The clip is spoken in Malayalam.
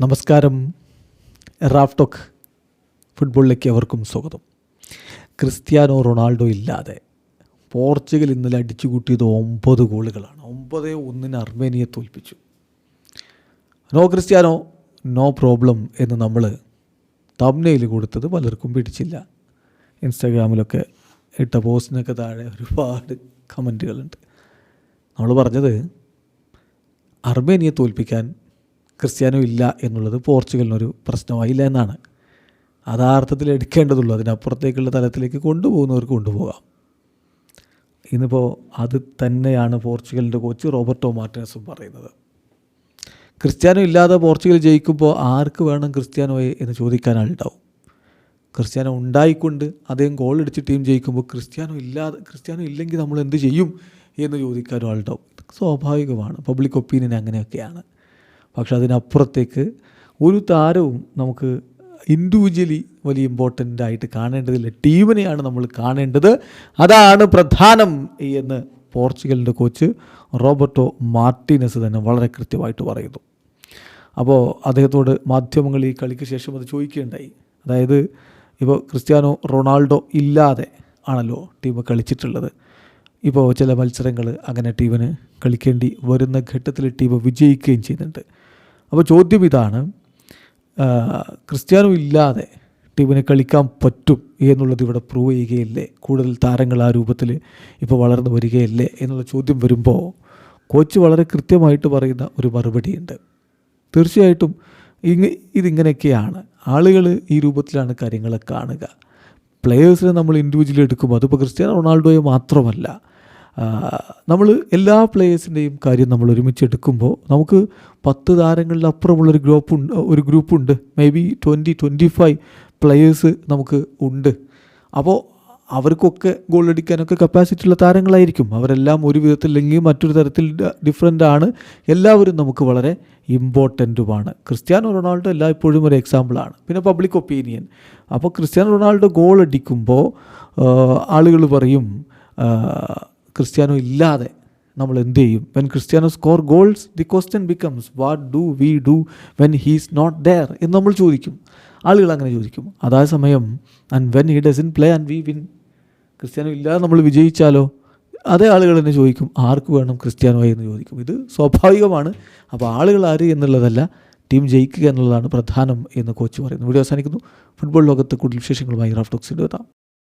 നമസ്കാരം. റാഫ്ടോക്ക് ഫുട്ബോളിലേക്ക് അവർക്കും സ്വാഗതം. ക്രിസ്ത്യാനോ റൊണാൾഡോ ഇല്ലാതെ പോർച്ചുഗൽ ഇന്നലെ അടിച്ചു കൂട്ടിയത് ഒമ്പത് ഗോളുകളാണ്. ഒമ്പത് ഒന്നിന് അർമേനിയെ തോൽപ്പിച്ചു. നോ ക്രിസ്ത്യാനോ നോ പ്രോബ്ലം എന്ന് നമ്മൾ തമ്നയിൽ കൊടുത്തത് പലർക്കും പിടിച്ചില്ല. ഇൻസ്റ്റാഗ്രാമിലൊക്കെ ഇട്ട പോസ്റ്റിനൊക്കെ താഴെ ഒരുപാട് കമന്റുകളുണ്ട്. നമ്മൾ പറഞ്ഞത് അർമേനിയെ തോൽപ്പിക്കാൻ ക്രിസ്ത്യാനോ ഇല്ല എന്നുള്ളത് പോർച്ചുഗലിനൊരു പ്രശ്നമായില്ല എന്നാണ്. അതാർത്ഥത്തിൽ എടുക്കേണ്ടതുള്ളൂ. അതിനപ്പുറത്തേക്കുള്ള തലത്തിലേക്ക് കൊണ്ടുപോകുന്നവർക്ക് കൊണ്ടുപോകാം. ഇന്നിപ്പോൾ അത് തന്നെയാണ് പോർച്ചുഗലിന്റെ കോച്ച് റോബർട്ടോ മാർട്ടിനസും പറയുന്നത്. ക്രിസ്ത്യാനോ ഇല്ലാതെ പോർച്ചുഗൽ ജയിക്കുമ്പോൾ ആർക്ക് വേണം ക്രിസ്ത്യാനോയെ എന്ന് ചോദിക്കാൻ ആളുണ്ടാവും ക്രിസ്ത്യാനോ ഉണ്ടായിക്കൊണ്ട് അദ്ദേഹം ഗോൾ അടിച്ച് ടീം ജയിക്കുമ്പോൾ ക്രിസ്ത്യാനോ ഇല്ലാതെ ക്രിസ്ത്യാനോ ഇല്ലെങ്കിൽ നമ്മൾ എന്ത് ചെയ്യും എന്ന് ചോദിക്കാനും ആളുണ്ടാവും സ്വാഭാവികമാണ്. പബ്ലിക് ഒപ്പീനിയൻ അങ്ങനെയൊക്കെയാണ്. പക്ഷെ അതിനപ്പുറത്തേക്ക് ഒരു താരവും നമുക്ക് ഇൻഡിവിജ്വലി വലിയ ഇമ്പോർട്ടന്റ് ആയിട്ട് കാണേണ്ടതില്ല. ടീമിനെയാണ് നമ്മൾ കാണേണ്ടത്. അതാണ് പ്രധാനം എന്ന് പോർച്ചുഗലിന്റെ കോച്ച് റോബർട്ടോ മാർട്ടിനസ് തന്നെ വളരെ കൃത്യമായിട്ട് പറയുന്നു. അപ്പോൾ അദ്ദേഹത്തോട് മാധ്യമങ്ങൾ ഈ കളിക്ക് ശേഷം അത് ചോദിക്കുകയുണ്ടായി. അതായത് ഇപ്പോൾ ക്രിസ്ത്യാനോ റൊണാൾഡോ ഇല്ലാതെ ആണല്ലോ ടീം കളിച്ചിട്ടുള്ളത്. ഇപ്പോൾ ചില മത്സരങ്ങൾ അങ്ങനെ ടീമിന് കളിക്കേണ്ടി വരുന്ന ഘട്ടത്തിൽ ടീം വിജയിക്കുകയും ചെയ്യുന്നുണ്ട്. അപ്പോൾ ചോദ്യം ഇതാണ് ക്രിസ്ത്യാനോ ഇല്ലാതെ ടീമിനെ കളിക്കാൻ പറ്റും എന്നുള്ളത് ഇവിടെ പ്രൂവ് ചെയ്യുകയില്ലേ? കൂടുതൽ താരങ്ങൾ ആ രൂപത്തിൽ ഇപ്പോൾ വളർന്നു വരികയില്ലേ എന്നുള്ള ചോദ്യം വരുമ്പോൾ കോച്ച് വളരെ കൃത്യമായിട്ട് പറയുന്ന ഒരു മറുപടിയുണ്ട്. തീർച്ചയായിട്ടും ഇങ്ങ ഇതിങ്ങനെയൊക്കെയാണ്. ആളുകൾ ഈ രൂപത്തിലാണ് കാര്യങ്ങളെ കാണുക. പ്ലെയേഴ്സിനെ നമ്മൾ ഇൻഡിവിജ്വലി എടുക്കുമ്പോൾ അതിപ്പോൾ ക്രിസ്ത്യാനോ റൊണാൾഡോയെ മാത്രമല്ല നമ്മൾ എല്ലാ പ്ലേയേഴ്സിന്റെയും കാര്യം നമ്മൾ ഒരുമിച്ച് എടുക്കുമ്പോൾ നമുക്ക് പത്ത് താരങ്ങളിൽ അപ്പുറമുള്ളൊരു ഗ്രൂപ്പ് ഉണ്ട് ഒരു ഗ്രൂപ്പുണ്ട് may be twenty twenty five players നമുക്ക് ഉണ്ട്. അപ്പോൾ അവർക്കൊക്കെ ഗോൾ അടിക്കാനൊക്കെ കപ്പാസിറ്റി ഉള്ള താരങ്ങളായിരിക്കും. അവരെല്ലാം ഒരു വിധത്തിൽ അല്ലെങ്കിൽ മറ്റൊരു തരത്തിൽ ഡിഫറെന്റ് ആണ്. എല്ലാവരും നമുക്ക് വളരെ ഇമ്പോർട്ടന്റുമാണ് ക്രിസ്ത്യാനോ റൊണാൾഡോ എല്ലായ്പ്പോഴും ഒരു എക്സാമ്പിളാണ് പിന്നെ പബ്ലിക് ഒപ്പീനിയൻ അപ്പോൾ ക്രിസ്ത്യാനോ റൊണാൾഡോ ഗോൾ അടിക്കുമ്പോൾ ആളുകൾ പറയും ക്രിസ്ത്യാനോ ഇല്ലാതെ നമ്മൾ എന്ത് ചെയ്യും? When Cristiano score goals the question becomes what do we do when he's not there എന്ന് നമ്മൾ ചോദിക്കും. ആളുകൾ അങ്ങനെ ചോദിക്കും. അതായ സമയം. And when he in play and we win Cristiano ഇല്ലാതെ നമ്മൾ വിജയിച്ചാലോ? അതേ ആളുകൾ തന്നെ ചോദിക്കും ആർക്ക് വേണം ക്രിസ്ത്യാനോ എന്ന് ചോദിക്കും. ഇത് സ്വാഭാവികമാണ്. അപ്പോൾ ആളുകൾ ആര് എന്നുള്ളതല്ല ടീം ജയിക്കുക എന്നുള്ളതാണ് പ്രധാനം എന്ന് കോച്ച് പറയുന്നു. വീഡിയോ അവസാനിക്കുന്നു. ഫുട്ബോൾ ലോകത്ത് കൂടുതൽ വിശേഷങ്ങളുമായി റാഫ്റ്റോക്സിന്റെ എത്താം.